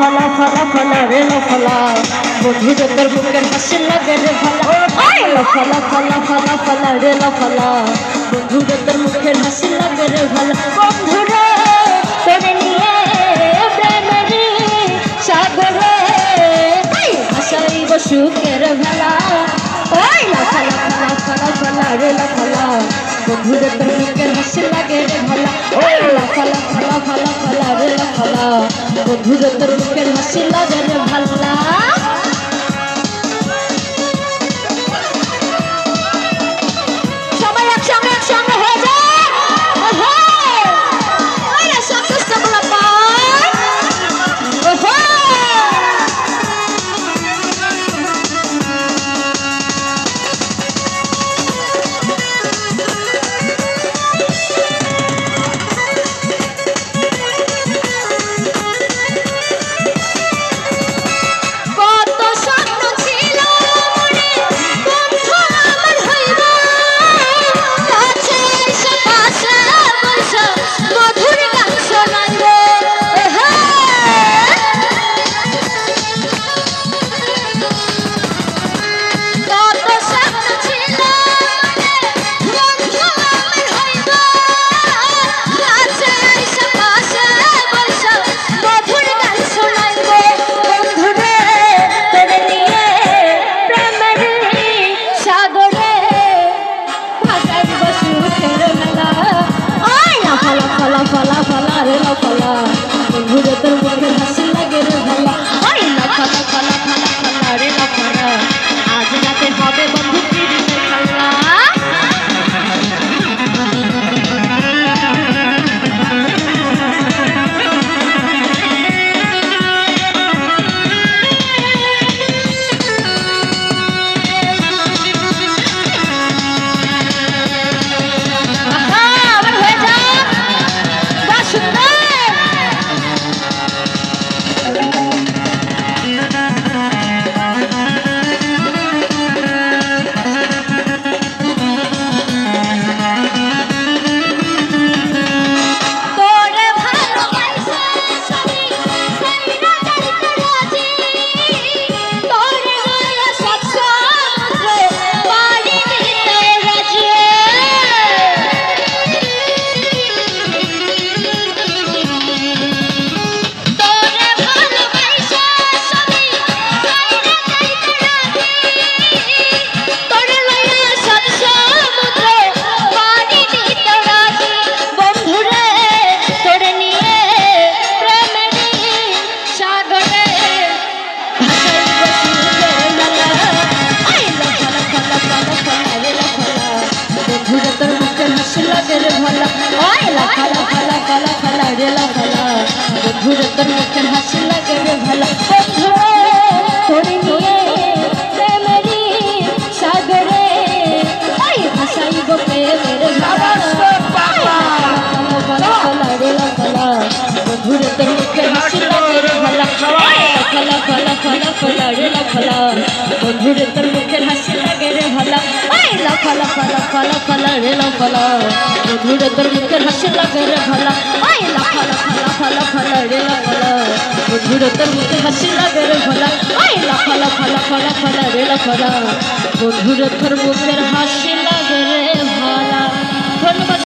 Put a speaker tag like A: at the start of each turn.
A: ফলা ফলা ফলা রে লফলা বন্ধুরে তোর বুকের হাসি লাগে রে আয় লফলা ফলা ফলা ফলা রে লফলা বন্ধুরে তোর মুখের হাসি লাগে রে ভালা। বন্ধুরে তোরে নিয়ে প্রেমেরি সাগরে। হাসাইব সুখের ভেলা। ওই লফলা ফলা ফলা ফলা রে লফলা বন্ধুরে তোর মুখের হাসি লাগে রে ভালা। ওই লফলা ফলা ফলা ফলা রে লফলা বন্ধুরে তোর মুখের হাসি লাগে রে ভালা লাগে রে ভালা আই লফলা ফলা ফলা ফলা রে লফলা বন্ধুরে তোর মুখের হাসি লাগে রে ভালা। বন্ধুরে তোরে নিয়ে প্রেমেরি সাগরে আই ভাসাইব প্রেমের ভালা ফলা ফলা রে তোর মুখের হাসি লাগে রে ভালা। ফলা ফলা ফলা ফলা রে লফলা বন্ধুরে তোর মুখের হাসি রে লফলা ফলা ফলা ফলা রেলা ফলা বন্ধুরে তোর মুখের হাসি লাগে রে ফলা আই ফলা ফলা ফলা ফলা রেলা ফলা বন্ধুরে তোর মুখের হাসি লাগে রে ফলা আই ফলা ফলা ফলা ফলা রেলা ফলা বন্ধুরে তোর মুখের হাসি লাগে